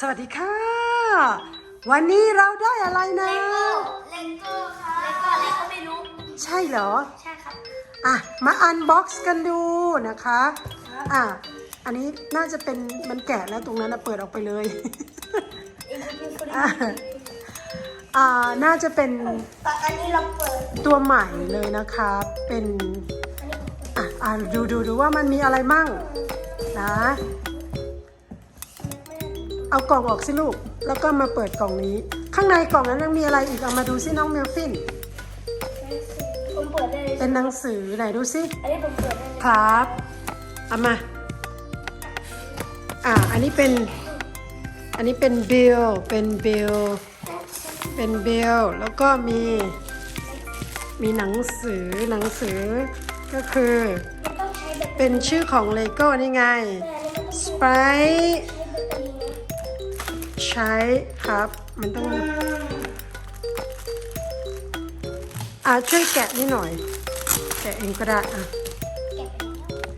สวัสดีค่ะ วันนี้เราได้อะไรนะ เลโก้เลโก้ค่ะเลโก้เลโก้ไม่รู้ใช่เหรอ ใช่ครับอะ มาอันบ็อกซ์กันดูนะคะครับอะ อันนี้น่าจะเป็นมันแกะแล้วตรงนั้นนะเปิดออกไปเลย อะอ่าน่าจะเป็นตอนอันนี้เราเปิดตัวใหม่เลยนะคะ เป็นอันนี้ผมเปิดอะอะดูดูดูว่ามันมีอะไรมั่งนะ เอากล่องออกสิลูก แล้วก็มาเปิดกล่องนี้ ข้างในกล่องนั้นยังมีอะไรอีก เอามาดูสิน้องเมลฟิน ผมเปิดได้เลยเป็นหนังสือไหนดูสิ อันนี้ผมเปิดได้เลยครับ เอามา อ่า อันนี้เป็น อันนี้เป็นบิล เป็นบิล เป็นบิล แล้วก็มี มีหนังสือ หนังสือ ก็คือ มันต้องใช้แบตเตอรี่เป็นชื่อของเลโก้นี่ไงสไป ใช้ครับ มันต้องอาช่วยแกะนี่หน่อย แกะเองก็ได้อะ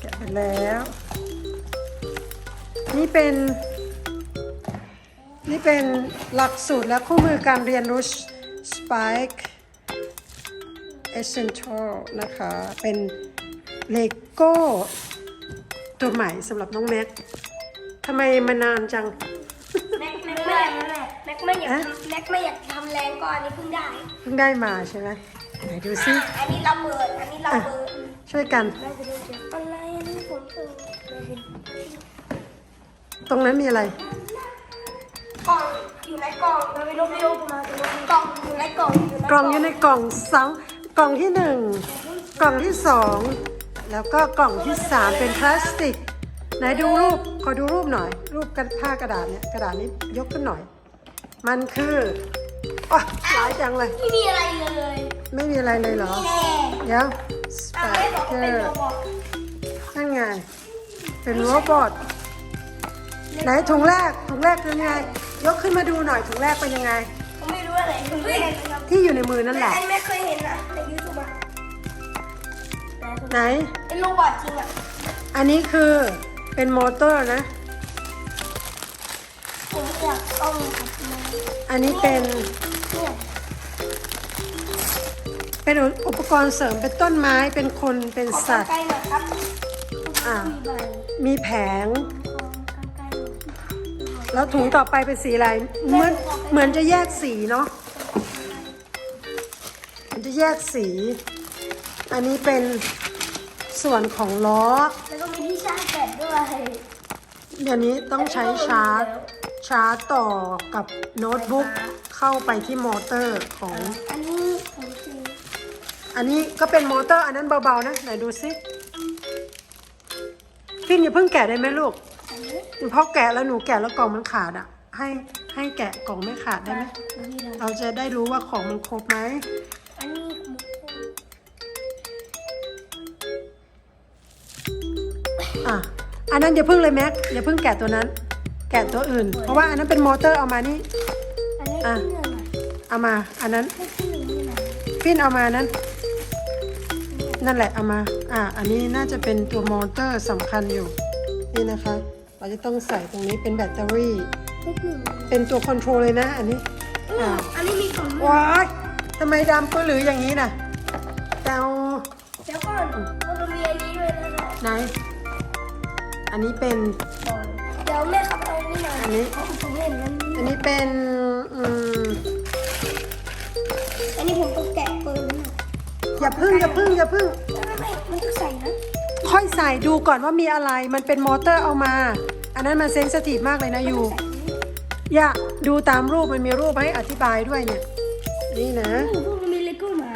แกะไปแล้ว นี่เป็น นี่เป็นหลักสูตรและคู่มือการเรียนรู้ Spike Essential นะคะ เป็นเลโก้ตัวใหม่สำหรับน้องแม็กทำไมมานานจัง ม็กแม็กไม่อยากแม็กไม่อยากฮะทำแม็กไม่อยากทำแรงก่อนอันนี้เพิ่งได้ เพิ่งได้มาใช่ไหมไหนดูซิ อันนี้เราเปิดอันนี้เราเปิดช่วยกันน่าจะดูเจ็บอะไรอันนี้ผมเปิดไม่เห็นตรงนั้นมีอะไร กล่องอยู่ในกล่องเราไปลบเร็วมาจะลบกล่องอยู่ในกล่องอยู่ในกล่องอยู่ในกล่องสองกล่องที่หนึ่งกล่องที่สองแล้วก็กล่องที่สามเป็นพลาสติก ไหนดูรูป ขอดูรูปหน่อย รูปกันผ้ากระดาษเนี่ยกระดาษนี้ยกขึ้นหน่อย มันคืออ๋อหลายจังเลย ไม่มีอะไรเลยไม่มีอะไรเลยเหรอแน่เดี๋ยวสอะปาไม่บอกเกว่าอเป็นร์โรบอทนั่นไง เป็นโรบอทไหนถุงแรกถุงแรกเป็นยังไง ยกขึ้นมาดูหน่อยถุงแรกเป็นยังไง ผมไม่รู้อะไรผมไม่เห็นนะครับที่อยู่ในมือนั่นแหละ อันไม่เคยเห็นนะในยูทูบอะไหน เป็นโรบอทจริงอะอันนี้คือ เป็นมอเตอร์นะ ผมอยากต้องครับมาอันนี้เป็นเนี่ยเป็นอุปกรณ์เสริมเป็นต้นไม้เป็นคนเป็นขอสัตว์ ใกล้ๆหน่อยครับอะมีใบมีแผง ขอใกล้ๆหน่อยแล้วถุงต่อไปเป็นสีอะไรเหมือนเหมือนจะแยกสีเนาะมันจะแยกสี อันนี้เป็นส่วนของล้อ แด้วยเดี๋ยวนี้ต้องใช้ชาร์จ ชาร์จต่อกับโน้ตบุ๊กเข้าไปที่มอเตอร์ของ อันนี้ของจริงอันนี้ก็เป็นมอเตอร์อันนั้นเบาๆนะ ไหนดูซิพี่อย่าเพิ่งแกะได้ไหมลูกอันนี้เพราะแกะแล้วหนูแกะแล้วกล่องมันขาดอะ ให้ให้แกะกล่องไม่ขาดได้ไหม เราเราจะได้รู้ว่าของมันครบไหม อันนั้นอย่าเพิ่งเลยแม็กอย่าเพิ่งแกะตัวนั้น แกะตัวอื่น เพราะว่าอันนั้นเป็นมอเตอร์เอามานี่อันนี้อะที่หนึ่งอะเอามา อันนั้นไม่ที่หนึ่งนี่นะฟินเอามานั้น นั่นแหละเอามา อะอันนี้น่าจะเป็นตัวมอเตอร์สำคัญอยู่นี่นะคะ เราจะต้องใส่ตรงนี้เป็นแบตเตอรี่ไม่ที่หนึ่งเป็นตัวคอนโทรลเลยนะ อันนี้อ่าอันนี้มีกล่องด้วยว้ายทำไมดำปื้อหรืออย่างนี้น่ะแต่เอาเดี๋ยวก่อนมันจะมีอันนี้ด้วยนะไหน อันนี้เป็น เดี๋ยวแม่ขับเอาอันนี้มาอันนี้ผมเห็นอันอันนี้นี้เป็นอืมอันนี้ผมต้องแกะปืนนะอย่าพึ่งอย่าพึ่งอย่าพึ่งไม่ไม่มันต้องใส่นะค่อยใส่ดูก่อนว่ามีอะไร มันเป็นมอเตอร์เอามา อันนั้นมันเซนสทีฟมากเลยนะยูอย่าดูตามรูปมันมีรูปให้อธิบายด้วยเนี่ย นี่นะ โอ้โหมันมีเลโก้หมา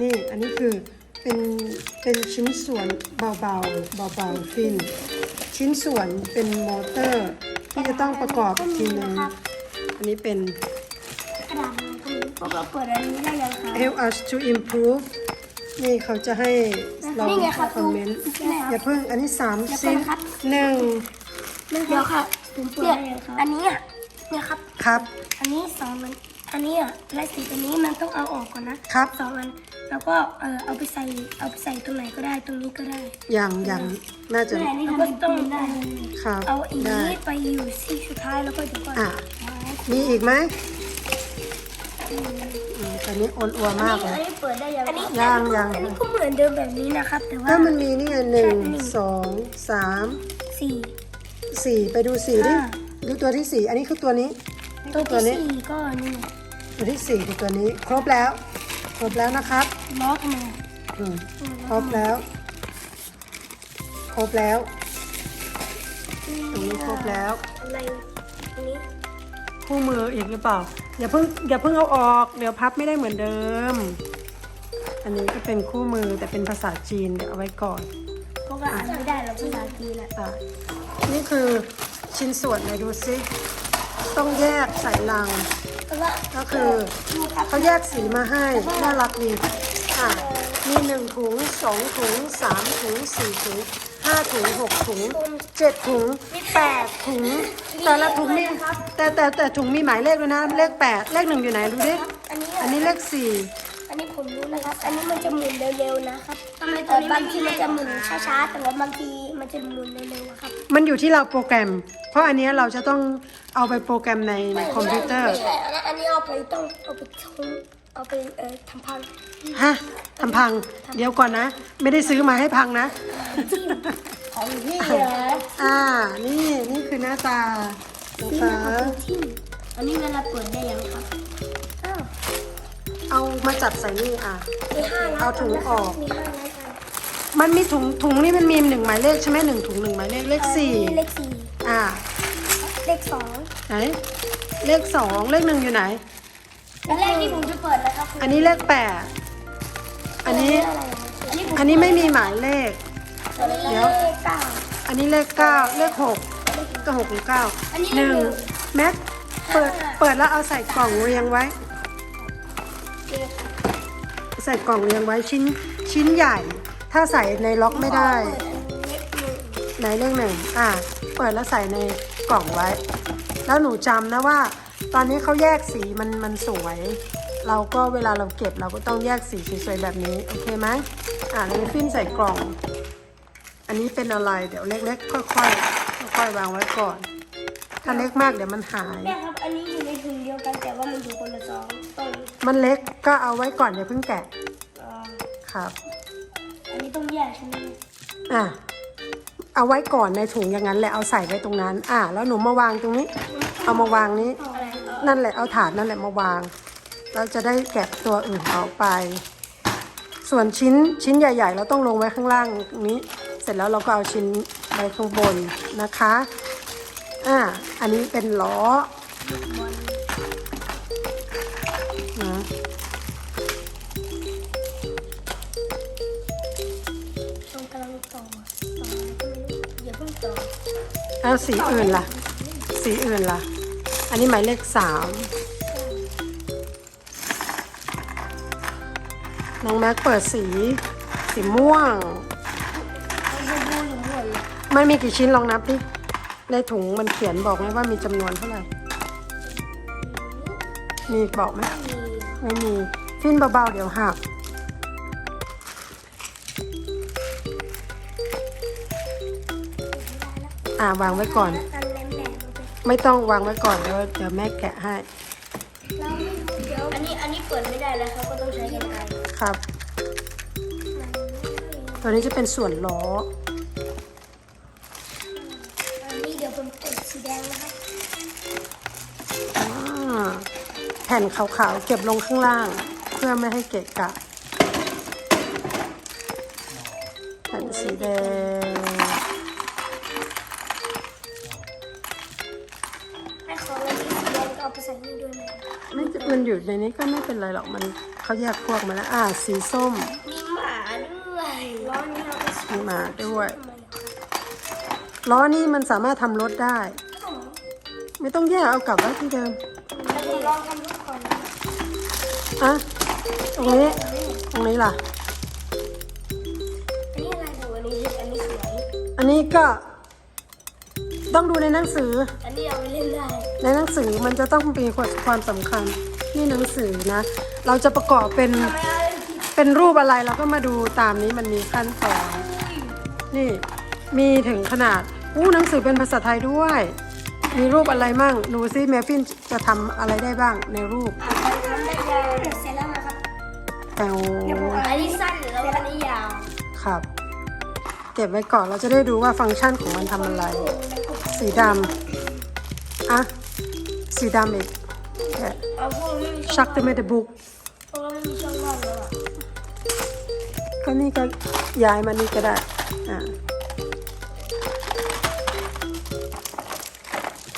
นี่อันนี้คือเป็นเป็นชิ้นส่วนเบาๆเบาๆฟิน ชิ้นส่วนเป็นมอเตอร์ ที่จะต้องประกอบอีกทีหนึงอันนี้เป็น กระดาษมันก็มีพวกเราเปิดอันนี้ได้ยังคะ help us to improve นี่เขาจะให้เรานี่ไงครับคอมเมนต์ดูนี่ครับอย่าเพิ่งอันนี้สามอย่าเพิ่สิ้นงครับ หนึ่งเดี๋ยวค่ะผมเปิดได้ยังคะอันนี้อะเนี่ยครับ ครับ อันนี้สองมัน อันนี้อะลายสีตัวนี้มันต้องเอาออกก่อนนะครับ สองอัน แล้วก็เออเอาไปใส่เอาไปใส่ตรงไหนก็ได้ตรงนี้ก็ได้ยังยังน่าจะแต่นี่ก็ต้องได้ ครับเอาอีได้ นี้ไปอยู่ที่สุดท้ายแล้วก็เดี๋ยวก็อะ มีอีกไหมอืมตอนนี้อ่อนอัวมากเลอันยนี้เปิดได้ยังอันนี้ยังยัง อันนี้ก็เหมือนเดิมแบบนี้นะครับ แต่ว่าก็มันมีนี่ไงหนึ่งสองสามสี่ สี่ไปดูสี่ดิห้า ดูตัวที่สี่อันนี้คือตัวนี้ ตัวตัวนี้ ที่สี่ก็นี่ตัวที่สี่คือตัวนี้ ครบแล้ว ครบแล้วนะครับล็อกมาอืมครบแล้ว ครบแล้ว ตรงนี้ครบแล้ว อะไรอันนี้คู่มืออีกหรือเปล่า อย่าเพิ่งอย่าเพิ่งเอาออก เดี๋ยวพับไม่ได้เหมือนเดิม อันนี้ก็เป็นคู่มือแต่เป็นภาษาจีนเดี๋ยวเอาไว้ก่อน เพราะว่าอ่านไม่ได้เราภาษาจีนอะอะนี่คือชิ้นส่วนไหนดูซิ ต้องแยกใส่ลังเพราะว่า ก็คือเขาแยกสีมาให้น่ารักดีอะมีหนึ่งถุงสองถุงสามถุงสี่ถุงห้าถุงหกถุงเจ็ดถุงแปดถุง แต่ละถุงมีแต่แต่แต่ถุงมีหมายเลขด้วยนะ เลขแปดเลขหนึ่งอยู่ไหนดูดิอันนี้อันนี้เลขสี่อันนี้ผมรู้นะครับ อันนี้มันจะหมุนเร็วๆนะครับทำไมตัวนี้บางทีมันจะหมุนช้าๆแต่ว่าบางที มันจะหมุนเร็วๆอะครับมันอยู่ที่เราโปรแกรม เพราะอันเนี้ยเราจะต้องเอาไปโปรแกรมในในคอมพิวเตอร์ ไม่ใช่อันนั้นอันนี้เอาไปต้องเอาไปทุ่งเอาไปเอ่อทำพังฮะทำพัง เดี๋ยวก่อนนะ ไม่ได้ซื้อมาให้พังนะ ของพี่เหรออ่า นี่นี่คือหน้าตานะคะที่อันนี้เวลาเปิดได้ยังครับอ้าวเอามาจับใส่นี่อะ มีห้าล้านเอาถุงออก มีห้าล้านอัน มันมีถุงถุงนี่มันมีหนึ่งหมายเลขใช่ไหมหนึ่งถุงหนึ่งหมายเลขเลขสี่เลขสี่อ่า เลขสองไหนเลขสองเลขหนึ่งอยู่ไหน และเลขที่ผมจะเปิดนะครับคืออันนี้เลขแปดอันนี้อะไรอันนี้ผมอันนี้ไม่มีหมายเลข เดี๋ยวเลขเก้าอันนี้เลขเก้าเลขหกก็หกหรือเก้าอันนี้หนึ่งหนึ่งแม็กเปิดเปิดแล้วเอาใส่กล่องเรียงไว้เลขใส่กล่องเรียงไว้ชิ้นชิ้นใหญ่ ถ้าใส่ในล็อกไม่ได้เลขหนึ่งไหนเลขหนึ่งอะเปิดแล้วใส่ในกล่องไว้ แล้วหนูจำนะว่า ตอนนี้เขาแยกสีมันมันสวย เราก็เวลาเราเก็บเราก็ต้องแยกสีสวยๆแบบนี้ โอเคไหมอะเราจะฟิ้นใส่กล่อง อันนี้เป็นอะไร เดี๋ยวเล็กๆ ค่อยๆค่อยๆวางไว้ก่อน ถ้าเล็กมากเดี๋ยวมันหาย แม่ครับอันนี้อยู่ในถุงเดียวกันแต่ว่ามันอยู่คนละซองต้องมันเล็กก็เอาไว้ก่อนอย่าเพิ่งแกะเอ่อครับ อันนี้ต้องแยกใช่ไหมอะเอาไว้ก่อนในถุงอย่างนั้นแหละเอาใส่ไว้ตรงนั้น อะแล้วหนูมาวางตรงนี้ เอามาวางนี้ อะไรเอ่อนั่นแหละเอาถาดนั่นแหละมาวางเราจะได้แกะตัวอื่นออกไป ส่วนชิ้นชิ้นใหญ่ ๆ เราต้องลงไว้ข้างล่างนี้ เสร็จแล้วเราก็เอาชิ้นไว้ข้างบนนะคะอะอันนี้เป็นล้อ แล้วสีอื่นล่ะ สีอื่นล่ะ อันนี้หมายเลขสามน้องแม็กเปิดสี สีม่วง มันมีกี่ชิ้นลองนับดิในถุงมันเขียนบอกไหมว่ามีจำนวนเท่าไหร่ มีบอกไหมไม่มี ฟินเบาๆ เดี๋ยวหัก อ่าวางไว้ก่อนอันแหลมๆลงไปไม่ต้องวางไว้ก่อนเดี๋ยวเดี๋ยวแม่แกะให้เราไม่เดี๋ยวอันนี้อันนี้เปิดไม่ได้แล้วเขาก็ต้องใช้กันไกรครับ ตัวนี้จะเป็นส่วนล้อ อันนี้เดี๋ยวผมเปิดสีแดงนะครับอ่าแผ่นขาวๆเก็บลงข้างล่าง เพื่อไม่ให้เกะกะ ม่มันอยู่ในนี้ก็ไม่เป็นไรหรอกมันเขาแยกพวกมาแล้ว อ่า สีส้ม มีหมาด้วยร้อนนี้เราไปใส่มีมาด้วยทำไมอะล้อนี่มันสามารถทำรถได้ ไม่ต้องแยกเอากลับไว้ที่เดิมแล้วผมลองทำรูปก่อนนะอะตรงนี้ตรงนี้ล่ะ อันนี้อะไรดูอันนี้อันนี้สวย อันนี้ก็ ต้องดูในหนังสือ อันนี้เอาไปเล่นได้ ในหนังสือมันจะต้องมีความสำคัญ นี่หนังสือนะ เราจะประกอบเป็นทำไมเอาเล่นที่เป็นรูปอะไรเราก็มาดูตามนี้มันมีขั้นตอนนี่มีถึงขนาดอู้หนังสือเป็นภาษาไทยด้วย มีรูปอะไรมั่งดูซิเมฟินจะทำอะไรได้บ้างในรูปอะทำได้ยาวเสร็จแล้วนะครับแปวอันนี้สั้นแล้วอันนี้ยาวครับเก็บไว้ก่อนเราจะได้ดูว่าฟังก์ชันของมันทำอะไร สีดำอะสีดำอีก แกะเอาพวกนี้มีชักเตเมเดบุกเพราะว่ามันมีช่องว่างแล้วอะก็นี่ก็ย้ายมานี่ก็ได้อะ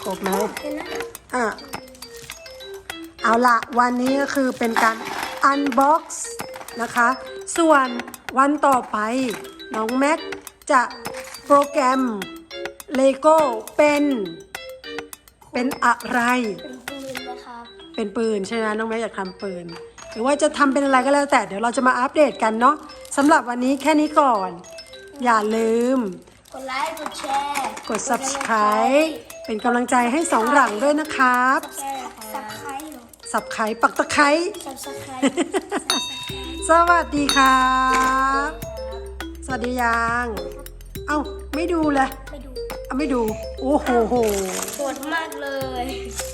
ครบไหมเห็นไหมอะเอาละวันนี้ก็คือเป็นการ unbox นะคะ ส่วนวันต่อไป น้องแม็กจะโปรแกรม Lego เป็น เป็นอะไร เป็นปืนนะครับ เป็นปืนใช่ไหมน้องแม็กอยากทำปืน หรือว่าจะทำเป็นอะไรก็แล้วแต่เดี๋ยวเราจะมาอัปเดตกันเนาะสำหรับวันนี้แค่นี้ก่อน อย่าลืม กดไลค์ กดแชร์ กด subscribe เป็นกำลังใจให้สองหลังด้วยนะครับแชร์สับไครต์เหรอสับไครปักตะไคร้สับสไครต์สวัสดีครับ สวัสดียัง เอ้า ไม่ดูเลยไปดูเอาไม่ดู โอ้โหโหโหดมากเลยส